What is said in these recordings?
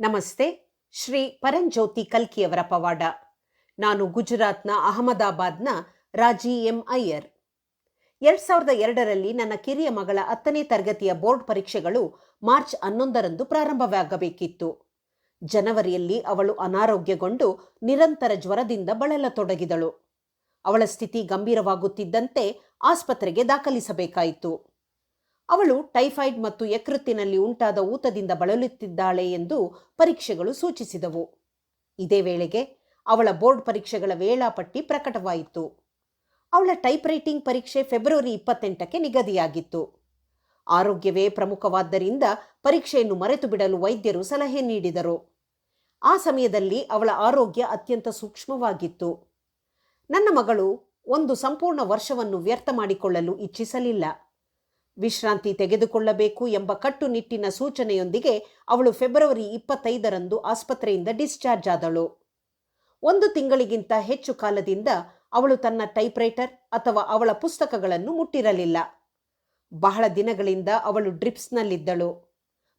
ನಮಸ್ತೆ, ಶ್ರೀ ಪರಂಜ್ಯೋತಿ ಕಲ್ಕಿಯವರ ಪವಾಡ. ನಾನು ಗುಜರಾತ್ನ ಅಹಮದಾಬಾದ್ನ ರಾಜಿ ಎಂ ಅಯ್ಯರ್. ಎರಡ್ ಸಾವಿರದ ಎರಡರಲ್ಲಿ ನನ್ನ ಕಿರಿಯ ಮಗಳ ಹತ್ತನೇ ತರಗತಿಯ ಬೋರ್ಡ್ ಪರೀಕ್ಷೆಗಳು ಮಾರ್ಚ್ ಹನ್ನೊಂದರಂದು ಪ್ರಾರಂಭವಾಗಬೇಕಿತ್ತು. ಜನವರಿಯಲ್ಲಿ ಅವಳು ಅನಾರೋಗ್ಯಗೊಂಡು ನಿರಂತರ ಜ್ವರದಿಂದ ಬಳಲತೊಡಗಿದಳು. ಅವಳ ಸ್ಥಿತಿ ಗಂಭೀರವಾಗುತ್ತಿದ್ದಂತೆ ಆಸ್ಪತ್ರೆಗೆ ದಾಖಲಿಸಬೇಕಾಯಿತು. ಅವಳು ಟೈಫಾಯ್ಡ್ ಮತ್ತು ಯಕೃತ್ತಿನಲ್ಲಿ ಉಂಟಾದ ಊತದಿಂದ ಬಳಲುತ್ತಿದ್ದಾಳೆ ಎಂದು ಪರೀಕ್ಷೆಗಳು ಸೂಚಿಸಿದವು. ಇದೇ ವೇಳೆಗೆ ಅವಳ ಬೋರ್ಡ್ ಪರೀಕ್ಷೆಗಳ ವೇಳಾಪಟ್ಟಿ ಪ್ರಕಟವಾಯಿತು. ಅವಳ ಟೈಪ್ ರೈಟಿಂಗ್ ಪರೀಕ್ಷೆ ಫೆಬ್ರವರಿ ಇಪ್ಪತ್ತೆಂಟಕ್ಕೆ ನಿಗದಿಯಾಗಿತ್ತು. ಆರೋಗ್ಯವೇ ಪ್ರಮುಖವಾದ್ದರಿಂದ ಪರೀಕ್ಷೆಯನ್ನು ಮರೆತು ಬಿಡಲು ವೈದ್ಯರು ಸಲಹೆ ನೀಡಿದರು. ಆ ಸಮಯದಲ್ಲಿ ಅವಳ ಆರೋಗ್ಯ ಅತ್ಯಂತ ಸೂಕ್ಷ್ಮವಾಗಿತ್ತು. ನನ್ನ ಮಗಳು ಒಂದು ಸಂಪೂರ್ಣ ವರ್ಷವನ್ನು ವ್ಯರ್ಥ ಮಾಡಿಕೊಳ್ಳಲು ಇಚ್ಛಿಸಲಿಲ್ಲ. ವಿಶ್ರಾಂತಿ ತೆಗೆದುಕೊಳ್ಳಬೇಕು ಎಂಬ ಕಟ್ಟುನಿಟ್ಟಿನ ಸೂಚನೆಯೊಂದಿಗೆ ಅವಳು ಫೆಬ್ರವರಿ ಇಪ್ಪತ್ತೈದರಂದು ಆಸ್ಪತ್ರೆಯಿಂದ ಡಿಸ್ಚಾರ್ಜ್ ಆದಳು. ಒಂದು ತಿಂಗಳಿಗಿಂತ ಹೆಚ್ಚು ಕಾಲದಿಂದ ಅವಳು ತನ್ನ ಟೈಪ್ರೈಟರ್ ಅಥವಾ ಅವಳ ಪುಸ್ತಕಗಳನ್ನು ಮುಟ್ಟಿರಲಿಲ್ಲ. ಬಹಳ ದಿನಗಳಿಂದ ಅವಳು ಡ್ರಿಪ್ಸ್ನಲ್ಲಿದ್ದಳು.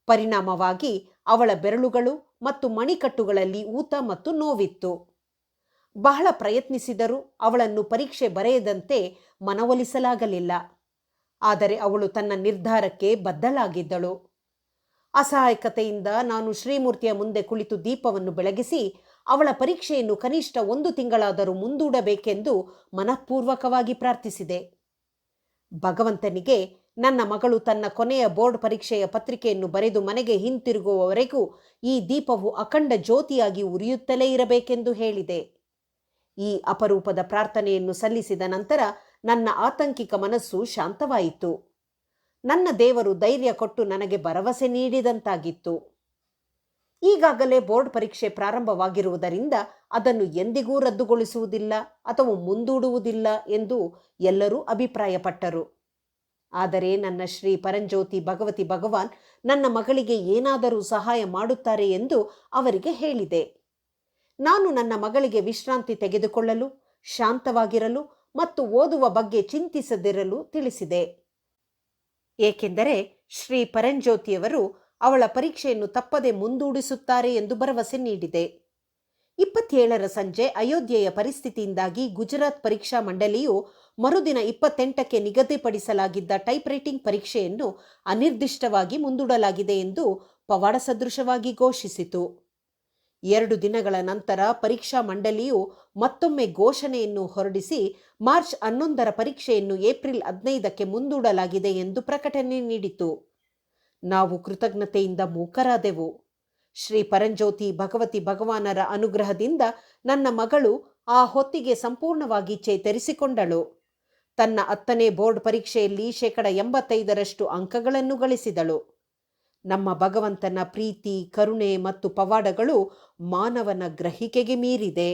ಪರಿಣಾಮವಾಗಿ ಅವಳ ಬೆರಳುಗಳು ಮತ್ತು ಮಣಿಕಟ್ಟುಗಳಲ್ಲಿ ಊತ ಮತ್ತು ನೋವಿತ್ತು. ಬಹಳ ಪ್ರಯತ್ನಿಸಿದರೂ ಅವಳನ್ನು ಪರೀಕ್ಷೆ ಬರೆಯದಂತೆ ಮನವೊಲಿಸಲಾಗಲಿಲ್ಲ. ಆದರೆ ಅವಳು ತನ್ನ ನಿರ್ಧಾರಕ್ಕೆ ಬದ್ಧಳಾಗಿದ್ದಳು. ಅಸಹಾಯಕತೆಯಿಂದ ನಾನು ಶ್ರೀಮೂರ್ತಿಯ ಮುಂದೆ ಕುಳಿತು ದೀಪವನ್ನು ಬೆಳಗಿಸಿ ಅವಳ ಪರೀಕ್ಷೆಯನ್ನು ಕನಿಷ್ಠ ಒಂದು ತಿಂಗಳಾದರೂ ಮುಂದೂಡಬೇಕೆಂದು ಮನಃಪೂರ್ವಕವಾಗಿ ಪ್ರಾರ್ಥಿಸಿದೆ. ಭಗವಂತನಿಗೆ ನನ್ನ ಮಗಳು ತನ್ನ ಕೊನೆಯ ಬೋರ್ಡ್ ಪರೀಕ್ಷೆಯ ಪತ್ರಿಕೆಯನ್ನು ಬರೆದು ಮನೆಗೆ ಹಿಂತಿರುಗುವವರೆಗೂ ಈ ದೀಪವು ಅಖಂಡ ಜ್ಯೋತಿಯಾಗಿ ಉರಿಯುತ್ತಲೇ ಇರಬೇಕೆಂದು ಹೇಳಿದೆ. ಈ ಅಪರೂಪದ ಪ್ರಾರ್ಥನೆಯನ್ನು ಸಲ್ಲಿಸಿದ ನಂತರ ನನ್ನ ಆತಂಕಿಕ ಮನಸ್ಸು ಶಾಂತವಾಯಿತು. ನನ್ನ ದೇವರು ಧೈರ್ಯ ಕೊಟ್ಟು ನನಗೆ ಭರವಸೆ ನೀಡಿದಂತಾಗಿತ್ತು. ಈಗಾಗಲೇ ಬೋರ್ಡ್ ಪರೀಕ್ಷೆ ಪ್ರಾರಂಭವಾಗಿರುವುದರಿಂದ ಅದನ್ನು ಎಂದಿಗೂ ರದ್ದುಗೊಳಿಸುವುದಿಲ್ಲ ಅಥವಾ ಮುಂದೂಡುವುದಿಲ್ಲ ಎಂದು ಎಲ್ಲರೂ ಅಭಿಪ್ರಾಯಪಟ್ಟರು. ಆದರೆ ನನ್ನ ಶ್ರೀ ಪರಂಜ್ಯೋತಿ ಭಗವತಿ ಭಗವಾನ್ ನನ್ನ ಮಗಳಿಗೆ ಏನಾದರೂ ಸಹಾಯ ಮಾಡುತ್ತಾರೆ ಎಂದು ಅವರಿಗೆ ಹೇಳಿದೆ. ನಾನು ನನ್ನ ಮಗಳಿಗೆ ವಿಶ್ರಾಂತಿ ತೆಗೆದುಕೊಳ್ಳಲು, ಶಾಂತವಾಗಿರಲು ಮತ್ತು ಓದುವ ಬಗ್ಗೆ ಚಿಂತಿಸದಿರಲು ತಿಳಿಸಿದೆ. ಏಕೆಂದರೆ ಶ್ರೀ ಪರಂಜ್ಯೋತಿಯವರು ಅವಳ ಪರೀಕ್ಷೆಯನ್ನು ತಪ್ಪದೆ ಮುಂದೂಡಿಸುತ್ತಾರೆ ಎಂದು ಭರವಸೆ ನೀಡಿದೆ. ಇಪ್ಪತ್ತೇಳರ ಸಂಜೆ ಅಯೋಧ್ಯೆಯ ಪರಿಸ್ಥಿತಿಯಿಂದಾಗಿ ಗುಜರಾತ್ ಪರೀಕ್ಷಾ ಮಂಡಳಿಯು ಮರುದಿನ ಇಪ್ಪತ್ತೆಂಟಕ್ಕೆ ನಿಗದಿಪಡಿಸಲಾಗಿದ್ದ ಟೈಪ್ ರೈಟಿಂಗ್ ಪರೀಕ್ಷೆಯನ್ನು ಅನಿರ್ದಿಷ್ಟವಾಗಿ ಮುಂದೂಡಲಾಗಿದೆ ಎಂದು ಪವಾಡ ಸದೃಶವಾಗಿ ಘೋಷಿಸಿತು. ಎರಡು ದಿನಗಳ ನಂತರ ಪರೀಕ್ಷಾ ಮಂಡಳಿಯು ಮತ್ತೊಮ್ಮೆ ಘೋಷಣೆಯನ್ನು ಹೊರಡಿಸಿ, ಮಾರ್ಚ್ ಹನ್ನೊಂದರ ಪರೀಕ್ಷೆಯನ್ನು ಏಪ್ರಿಲ್ ಹದಿನೈದಕ್ಕೆ ಮುಂದೂಡಲಾಗಿದೆ ಎಂದು ಪ್ರಕಟಣೆ ನೀಡಿತು. ನಾವು ಕೃತಜ್ಞತೆಯಿಂದ ಮೂಕರಾದೆವು. ಶ್ರೀ ಪರಂಜ್ಯೋತಿ ಭಗವತಿ ಭಗವಾನರ ಅನುಗ್ರಹದಿಂದ ನನ್ನ ಮಗಳು ಆ ಹೊತ್ತಿಗೆ ಸಂಪೂರ್ಣವಾಗಿ ಚೇತರಿಸಿಕೊಂಡಳು. ತನ್ನ ಹತ್ತನೇ ಬೋರ್ಡ್ ಪರೀಕ್ಷೆಯಲ್ಲಿ ಶೇಕಡ ಎಂಬತ್ತೈದರಷ್ಟು ಅಂಕಗಳನ್ನು ಗಳಿಸಿದಳು. ನಮ್ಮ ಭಗವಂತನ ಪ್ರೀತಿ ಕರುಣೆ ಮತ್ತು ಪವಾಡಗಳು ಮಾನವನ ಗ್ರಹಿಕೆಗೆ ಮೀರಿದೆ.